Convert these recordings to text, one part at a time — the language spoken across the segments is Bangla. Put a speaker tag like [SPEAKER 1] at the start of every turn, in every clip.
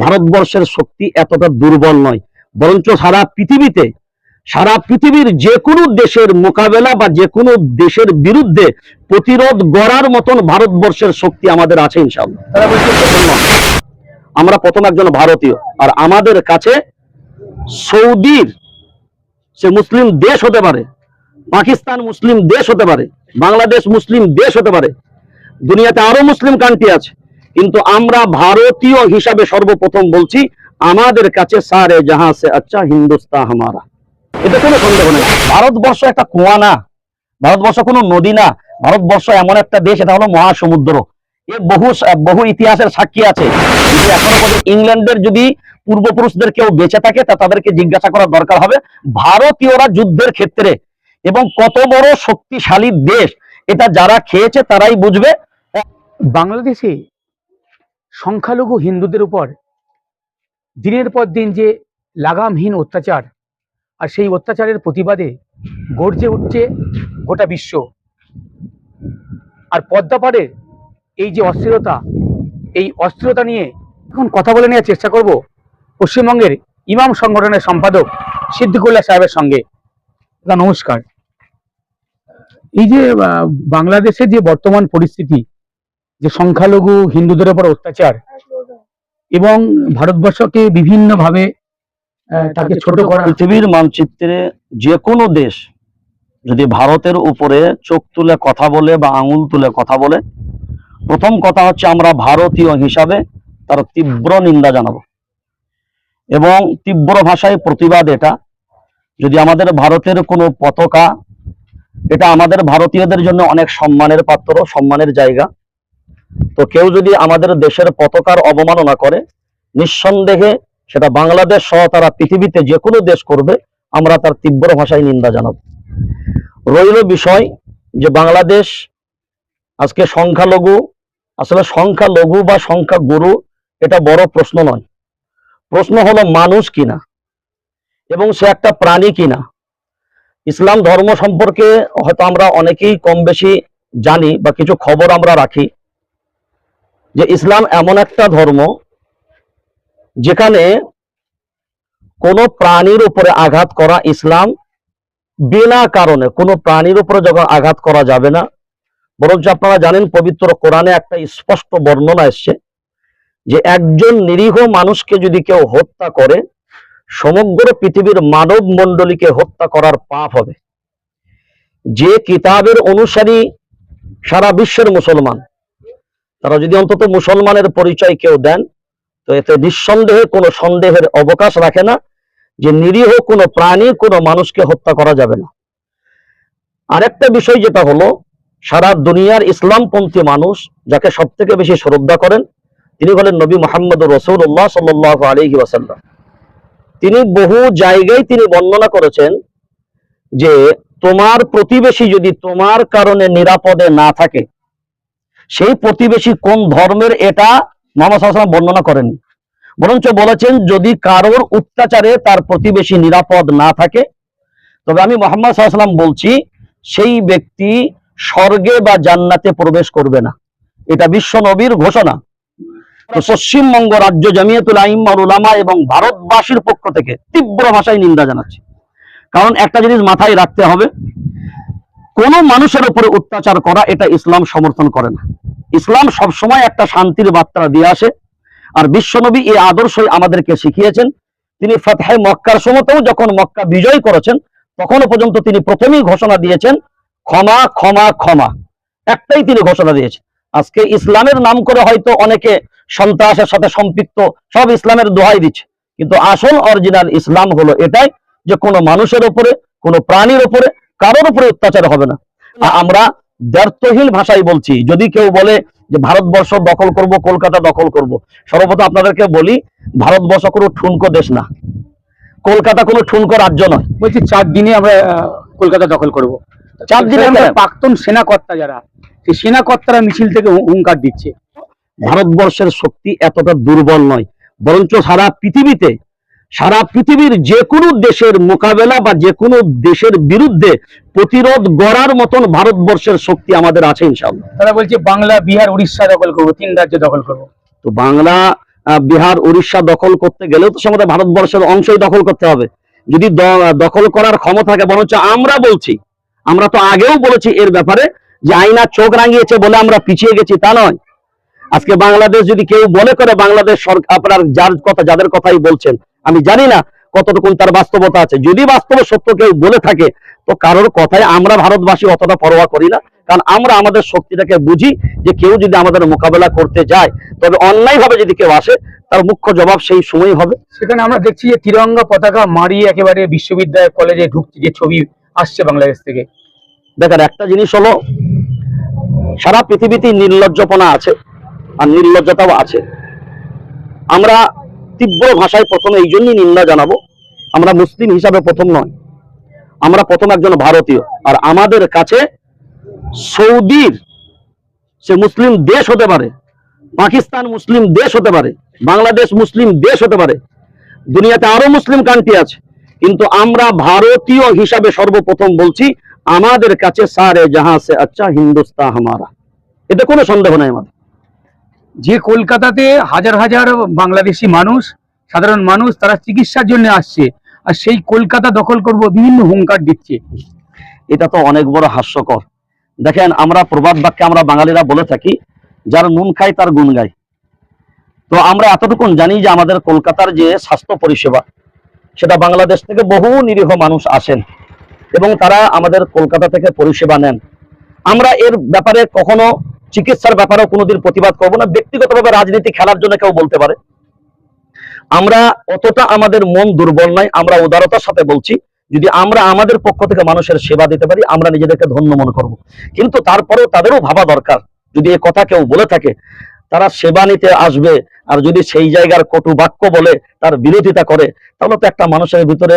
[SPEAKER 1] ভারতবর্ষের শক্তি এতটা দুর্বল নয় বরঞ্চ সারা পৃথিবীতে, সারা পৃথিবীর যে কোনো দেশের মোকাবেলা বা যে কোনো দেশের বিরুদ্ধে প্রতিরোধ গড়ার মতন ভারতবর্ষের শক্তি আমাদের আছে নয়। আমরা প্রথম একজন ভারতীয় আর আমাদের কাছে সৌদির সে মুসলিম দেশ হতে পারে, পাকিস্তান মুসলিম দেশ হতে পারে, বাংলাদেশ মুসলিম দেশ হতে পারে, দুনিয়াতে আরও মুসলিম কান্ট্রি আছে কিন্তু আমরা ভারতীয় হিসাবে সর্বপ্রথম বলছি, আমাদের কাছে সারে জাহাঁ সে আচ্ছা হিন্দুস্তান হামারা। এতে কোনো সন্দেহ নেই। ভারতবর্ষ একটা কুয়া না। ভারতবর্ষ কোনো নদী না। ভারতবর্ষ এমন একটা দেশ, এটা হলো মহাসমুদ্র। এর বহু বহু ইতিহাসের সাক্ষী আছে। কিন্তু এখনও পর্যন্ত ইংল্যান্ডের যদি পূর্বপুরুষদের কেউ বেঁচে থাকে, তা তাদেরকে জিজ্ঞাসা করার দরকার হবে ভারতীয়রা যুদ্ধের ক্ষেত্রে। এবং কত বড় শক্তিশালী দেশ। এটা যারা খেয়েছে, তারাই বুঝবে।
[SPEAKER 2] বাংলাদেশে সংখ্যালঘু হিন্দুদের উপর দিনের পর দিন যে লাগামহীন অত্যাচার আর সেই অত্যাচারের প্রতিবাদে গর্জে উঠছে গোটা বিশ্ব। আর পদ্মাপাড়ের এই যে অস্থিরতা এই অস্থিরতা নিয়ে এখন কথা বলে নেওয়ার চেষ্টা করব পশ্চিমবঙ্গের ইমাম সংগঠনের সম্পাদক সিদ্দিকুল্লাহ সাহেবের সঙ্গে। নমস্কার। এই যে আহ, বাংলাদেশের যে বর্তমান পরিস্থিতি যে সংখ্যালঘু হিন্দুদের উপর অত্যাচার এবং ভারতবর্ষকে বিভিন্নভাবে আহ, তাকে ছোট করা
[SPEAKER 1] পৃথিবীর মানচিত্রে যে কোনো দেশ যদি ভারতের উপরে চোখ তুলে কথা বলে বা আঙুল তুলে কথা বলে প্রথম কথা হচ্ছে আমরা ভারতীয় হিসাবে তার তীব্র নিন্দা জানাব। এবং তীব্র ভাষায় প্রতিবাদ এটা যদি আমাদের ভারতের কোনো পতাকা এটা আমাদের ভারতীয়দের জন্য অনেক সম্মানের পাত্র সম্মানের জায়গা। তো কেউ যদি আমাদের দেশের পতাকার অবমাননা করে, নিঃসন্দেহে সেটা বাংলাদেশ সহ তারা পৃথিবীতে যে কোনো দেশ করবে, আমরা তার তীব্র ভাষায় নিন্দা জানাব। রইল বিষয় যে বাংলাদেশ আজকে সংখ্যালঘু, আসলে সংখ্যালঘু বা সংখ্যা গুরু এটা বড় প্রশ্ন নয়। প্রশ্ন হলো মানুষ কিনা? এবং সে একটা প্রাণী কিনা? ইসলাম ধর্ম সম্পর্কে হয়তো আমরা অনেকেই কম বেশি জানি বা কিছু খবর আমরা রাখি। যে ইসলাম এমন একটা ধর্ম যেখানে কোনো প্রাণীর উপরে আঘাত করা ইসলাম বিনা কারণে, কোনো প্রাণীর উপরে যখন আঘাত করা যাবে না, বরঞ্চ আপনারা জানেন পবিত্র কোরআনে একটা স্পষ্ট বর্ণনা এসছে যে একজন নিরীহ মানুষকে যদি কেউ হত্যা করে, সমগ্র পৃথিবীর মানব মণ্ডলীকে হত্যা করার পাপ হবে। যে কিতাবের অনুসারী সারা বিশ্বের মুসলমান তারা যদি অন্তত মুসলমানের পরিচয় কেউ দেন, তো এতে নিঃসন্দেহে কোনো সন্দেহের অবকাশ রাখে না যে নিরীহ কোনো প্রাণী, কোনো মানুষকে হত্যা করা যাবে না। আরেকটা বিষয় যেটা হলো, সারা দুনিয়ার ইসলামপন্থী মানুষ যাকে সব থেকে বেশি শ্রদ্ধা করেন, তিনি হলেন নবী মোহাম্মদ রসুল্লাহ সাল্লাহ আলহি ওয়াসাল্লাম। তিনি বহু জায়গায় তিনি বর্ণনা করেছেন যে তোমার প্রতিবেশী যদি তোমার কারণে নিরাপদে না থাকে সেই প্রতিবেশী কোন ধর্মের এটা মোহাম্মদ বর্ণনা করেনি বরঞ্চ বলেছেন, যদি কারোর অত্যাচারে তার প্রতিবেশী নিরাপদ না থাকে, তবে আমি মোহাম্মদ সাল্লাম বলছি, সেই ব্যক্তি স্বর্গে বা জান্নাতে প্রবেশ করবে না। এটা বিশ্ব নবীর ঘোষণা। পশ্চিমবঙ্গ রাজ্য জামিয়াতুল আইম্মার উলামা এবং ভারতবাসীর পক্ষ থেকে তীব্র ভাষায় নিন্দা জানাচ্ছি। কারণ একটা জিনিস মাথায় রাখতে হবে কোন মানুষের উপরে অত্যাচার করা এটা ইসলাম সমর্থন করে না। ইসলাম সবসময় একটা শান্তির বার্তা দিয়ে আসে। আর বিশ্বনবী এই আদর্শই আমাদেরকে শিখিয়েছেন। তিনি ফতহায় মক্কার সময়তেও যখন মক্কা বিজয় করেছেন, তখনও পর্যন্ত তিনি প্রথমেই ঘোষণা দিয়েছেন, ক্ষমা ক্ষমা ক্ষমা। একটাই তিনি ঘোষণা দিয়েছেন। আজকে ইসলামের নাম করে হয়তো অনেকে সন্ত্রাসের সাথে সম্পৃক্ত, সব ইসলামের দোহাই দিচ্ছে। কিন্তু আসল অরিজিনাল ইসলাম হলো এটাই যে কোনো মানুষের উপরে, কোনো প্রাণীর উপরে কারোর উপরে অত্যাচার হবে না। আমরা ব্যর্থহীন ভাষায় বলছি যদি কেউ বলে যে ভারতবর্ষ দখল করব কলকাতা দখল করব সর্বপ্রথম আপনাদেরকে বলি ভারতবর্ষ কোনো ঠুনকো দেশ না। কলকাতা কোনো ঠুনকো রাজ্য নয়।
[SPEAKER 2] বলছি চার দিনে আমরা কলকাতা দখল করব।
[SPEAKER 1] চার দিনে কেন?
[SPEAKER 2] প্রাক্তন সেনাকর্তা যারা সেই সেনাকর্তারা মিছিল থেকে হুঙ্কার দিচ্ছে।
[SPEAKER 1] ভারতবর্ষের শক্তি এতটা দুর্বল নয় বরঞ্চ সারা পৃথিবীতে সারা পৃথিবীর যে কোনো দেশের মোকাবেলা বা যে কোনো দেশের বিরুদ্ধে প্রতিরোধ গড়ার মতন ভারতবর্ষের শক্তি আমাদের আছে ইনশাআল্লাহ।
[SPEAKER 2] তারা বলছে বাংলা বিহার উড়িষ্যা দখল করব তিন রাজ্য দখল করব।
[SPEAKER 1] তো বাংলা বিহার উড়িষ্যা দখল করতে গেলেও তো আমাদের ভারতবর্ষের অংশই দখল করতে হবে। যদি দখল করার ক্ষমতা থাকে বরঞ্চ আমরা বলছি আমরা তো আগেও বলেছি এর ব্যাপারে যে আইনা চোখ রাঙিয়েছে বলে আমরা পিছিয়ে গেছি তা নয়। আজকে বাংলাদেশ যদি কেউ মনে করে বাংলাদেশ সরকার আপনার যার কথা যাদের কথাই বলছেন আমি জানি না কতটুকুন তার বাস্তবতা আছে। যদি বাস্তবে সত্য কেউ বলে থাকে তো কারোর কথায় আমরা ভারতবাসী অতটা পরোয়া করি না। কারণ আমরা আমাদের শক্তিটাকে বুঝি যে কেউ যদি আমাদের মোকাবেলা করতে যায় তবে অন্যায় ভাবে যদি কেউ আসে তার মুখ্য জবাব সেই সময় হবে।
[SPEAKER 2] সেখানে আমরা দেখছি যে তিরঙ্গা পতাকা মারিয়ে একেবারে বিশ্ববিদ্যালয় কলেজে ঢুকছে যে ছবি আসছে বাংলাদেশ থেকে।
[SPEAKER 1] দেখেন একটা জিনিস হলো সারা পৃথিবীতে নির্লজ্জপনা আছে আর নির্লজ্জতাও আছে। আমরা তীব্র ভাষায় প্রথমে এই জন্যই নিন্দা জানাব, আমরা মুসলিম হিসাবে প্রথম নয়। আমরা প্রথম একজন ভারতীয়, আর আমাদের কাছে সৌদির সে মুসলিম দেশ হতে পারে, পাকিস্তান মুসলিম দেশ হতে পারে, বাংলাদেশ মুসলিম দেশ হতে পারে, দুনিয়াতে আরও মুসলিম কান্ট্রি আছে। কিন্তু আমরা ভারতীয় হিসাবে সর্বপ্রথম বলছি, আমাদের কাছে সারে জাহাঁ সে আচ্ছা হিন্দুস্তান হামারা। এতে কোনো সন্দেহ নাই আমাদের।
[SPEAKER 2] যে কলকাতাতে হাজার হাজার বাংলাদেশি মানুষ, সাধারণ মানুষ, তারা চিকিৎসার জন্য আসছে। আর সেই কলকাতা দখল করব, বিভিন্ন হুঙ্কার দিচ্ছে।
[SPEAKER 1] এটা তো অনেক বড় হাস্যকর। দেখেন, আমরা প্রবাদ বাক্যে আমরা বাঙালিরা বলে থাকি, যার নুন খায়, তার গুণ গায়। তো আমরা এতটুকুন জানি যে আমাদের কলকাতার যে স্বাস্থ্য পরিষেবা, সেটা বাংলাদেশ থেকে বহু নিরীহ মানুষ আসেন এবং তারা আমাদের কলকাতা থেকে পরিষেবা নেন। আমরা এর ব্যাপারে কখনো চিকিৎসার ব্যাপারেও কোনোদিন প্রতিবাদ করব না। ব্যক্তিগতভাবে রাজনীতি খেলার জন্য কেউ বলতে পারে। আমরা অতটা আমাদের মন দুর্বল নাই আমরা উদারতার সাথে বলছি। যদি আমরা আমাদের পক্ষ থেকে মানুষের সেবা দিতে পারি, আমরা নিজেদেরকে ধন্য মনে করব। কিন্তু তারপরেও তাদেরও ভাবা দরকার। যদি এ কথা কেউ বলে থাকে তারা সেবা নিতে আসবে আর যদি সেই জায়গার কটু বাক্য বলে তার বিরোধিতা করে, তাহলে তো একটা মানুষের ভিতরে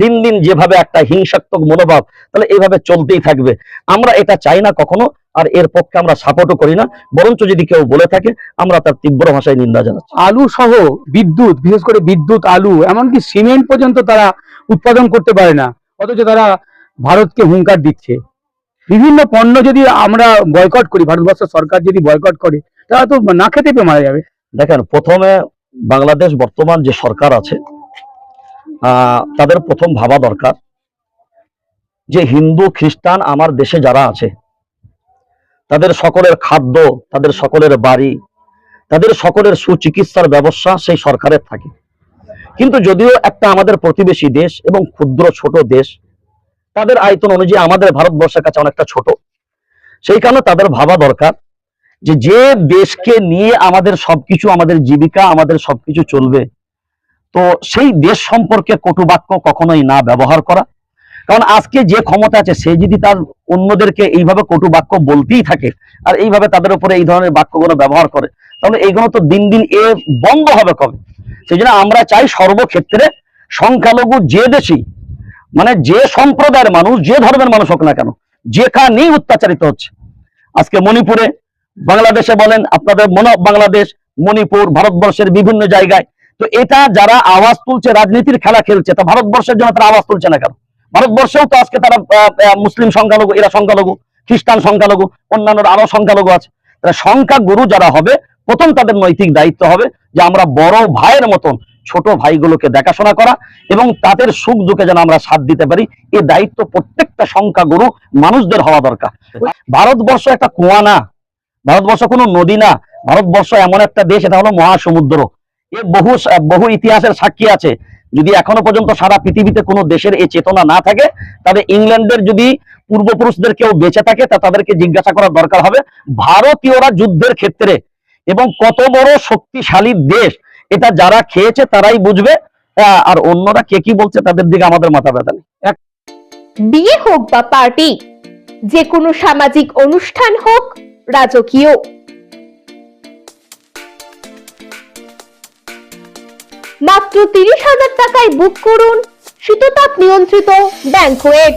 [SPEAKER 1] দিন দিন যেভাবে একটা হিংসাত্মক মনোভাব, তাহলে এইভাবে চলতেই থাকবে। আমরা এটা চাই না কখনো, আর এর পক্ষে আমরা সাপোর্টও করি না। বরঞ্চ যদি কেউ বলে থাকে, আমরা তার তীব্র ভাষায় নিন্দা জানাচ্ছি।
[SPEAKER 2] আলু সহ বিদ্যুৎ, বিশেষ করে বিদ্যুৎ, আলু, এমনকি সিমেন্ট পর্যন্ত তারা উৎপাদন করতে পারে না। অথচ তারা ভারতকে হুঙ্কার দিচ্ছে। বিভিন্ন পণ্য যদি আমরা বয়কট করি, ভারতবর্ষ সরকার যদি বয়কট করে, তারা তো না খেতে পেয়ে মারা যাবে।
[SPEAKER 1] দেখেন, প্রথমে বাংলাদেশ বর্তমান যে সরকার আছে তাদের প্রথম ভাবা দরকার যে হিন্দু, খ্রিস্টান আমার দেশে যারা আছে, তাদের সকলের খাদ্য, তাদের সকলের বাড়ি, তাদের সকলের সুচিকিৎসার ব্যবস্থা সেই সরকারের থাকে। কিন্তু যদিও একটা আমাদের প্রতিবেশী দেশ এবং ক্ষুদ্র ছোট দেশ তাদের আয়তন অনুযায়ী আমাদের ভারতবর্ষের কাছে অনেকটা ছোট। সেই কারণে তাদের ভাবা দরকার যে যে দেশকে নিয়ে আমাদের সবকিছু, আমাদের জীবিকা, আমাদের সবকিছু চলবে, তো সেই দেশ সম্পর্কে কটু বাক্য কখনোই না ব্যবহার করা। কারণ আজকে যে ক্ষমতা আছে, সে যদি তার অন্যদেরকে এইভাবে কটু বাক্য বলতেই থাকে আর এইভাবে তাদের উপরে এই ধরনের বাক্যগুলো ব্যবহার করে, তাহলে এইগুলো তো দিন দিন এ বন্ধ হবে কবে? সেই জন্য আমরা চাই সর্বক্ষেত্রে সংখ্যালঘু যে দেশি মানে যে সম্প্রদায়ের মানুষ, যে ধর্মের মানুষ হোক না কেন, যেখানেই অত্যাচারিত হচ্ছে। আজকে মণিপুরে বাংলাদেশে বলেন, আপনাদের মনে বাংলাদেশ, মণিপুর, ভারতবর্ষের বিভিন্ন জায়গায়, তো এটা যারা আওয়াজ তুলছে, রাজনীতির খেলা খেলছে, তা ভারতবর্ষের জন্য তারা আওয়াজ তুলছে না কেন? ভারতবর্ষেও তো আজকে তারা মুসলিম সংখ্যালঘু, এরা সংখ্যালঘু, খ্রিস্টান সংখ্যালঘু, অন্যান্য আরও সংখ্যালঘু আছে। তারা সংখ্যাগুরু যারা হবে, প্রথম তাদের নৈতিক দায়িত্ব হবে যে আমরা বড় ভাইয়ের মতন ছোট ভাইগুলোকে দেখাশোনা করা এবং তাদের সুখ দুঃখে যেন আমরা সাথ দিতে পারি এই দায়িত্ব প্রত্যেকটা সংখ্যাগুরু মানুষদের হওয়া দরকার। ভারতবর্ষ একটা কুয়া না, ভারতবর্ষ কোনো নদী না, ভারতবর্ষ এমন একটা দেশ, এটা হলো মহাসমুদ্র। এর বহু বহু ইতিহাসের সাক্ষী আছে। যদি এখনও পর্যন্ত সারা পৃথিবীতে কোনো দেশের এই চেতনা না থাকে তবে ইংল্যান্ডের যদি পূর্বপুরুষদের কেউ বেঁচে থাকে, তা তাদেরকে জিজ্ঞাসা করার দরকার হবে, ভারতীয়রা যুদ্ধের ক্ষেত্রে এবং কত বড় শক্তিশালী দেশ এটা যারা খেয়েছে তারাই বুঝবে আর অন্যরা কে কি বলছে তাদের দিকে আমাদের মাথা ব্যথা নেই।
[SPEAKER 3] বিয়ে হোক বা পার্টি, যে কোনো সামাজিক অনুষ্ঠান হোক, রাজকীয়। মাত্র তিরিশ হাজার টাকায় বুক করুন শীততাপ নিয়ন্ত্রিত ব্যাংকোয়েট